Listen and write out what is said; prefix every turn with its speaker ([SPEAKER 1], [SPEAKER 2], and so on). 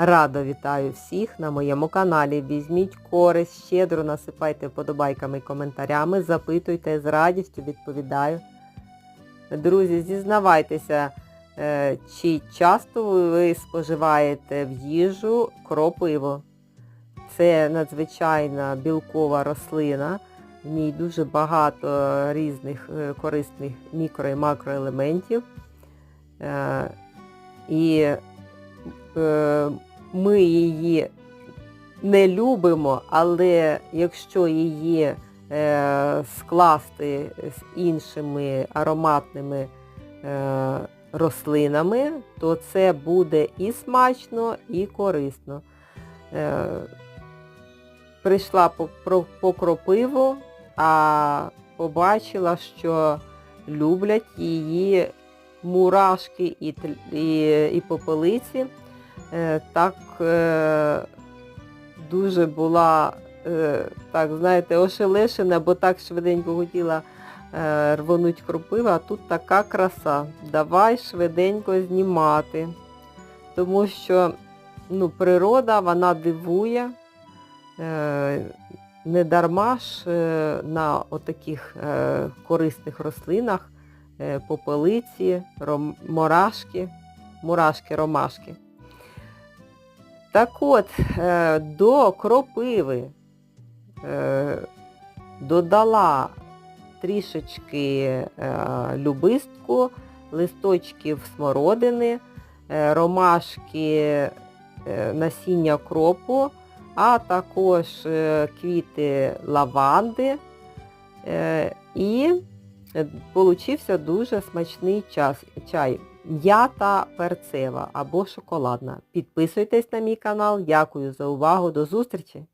[SPEAKER 1] Радо вітаю всіх на моєму каналі. Візьміть користь, щедро насипайте вподобайками і коментарями, запитуйте, з радістю відповідаю. Друзі, зізнавайтеся, е, чи часто ви споживаєте в їжу кропиво. Це надзвичайна білкова рослина. В ній дуже багато різних е, корисних мікро і макроелементів. Е, І ми її не любимо, але якщо її е, скласти з іншими ароматними е, рослинами, то це буде і смачно, і корисно. Е, прийшла по, кропиву, а побачила, що люблять її мурашки і, і, і. Е, так е, дуже була, е, так, знаєте, ошелешена, бо так швиденько хотіла рвонуть кропива, а тут така краса. Давай швиденько знімати. Тому що ну, природа, вона дивує. Не дарма ж на отаких корисних рослинах попелиці, мурашки, мурашки, ромашки. Так от, е, до кропиви е, додала трішечки е, любистку, листочків смородини, ромашки, насіння кропу, а також квіти лаванди. І получився дуже смачний чай. М'ята перцева або шоколадна. Підписуйтесь на мій канал. Дякую за увагу. До зустрічі!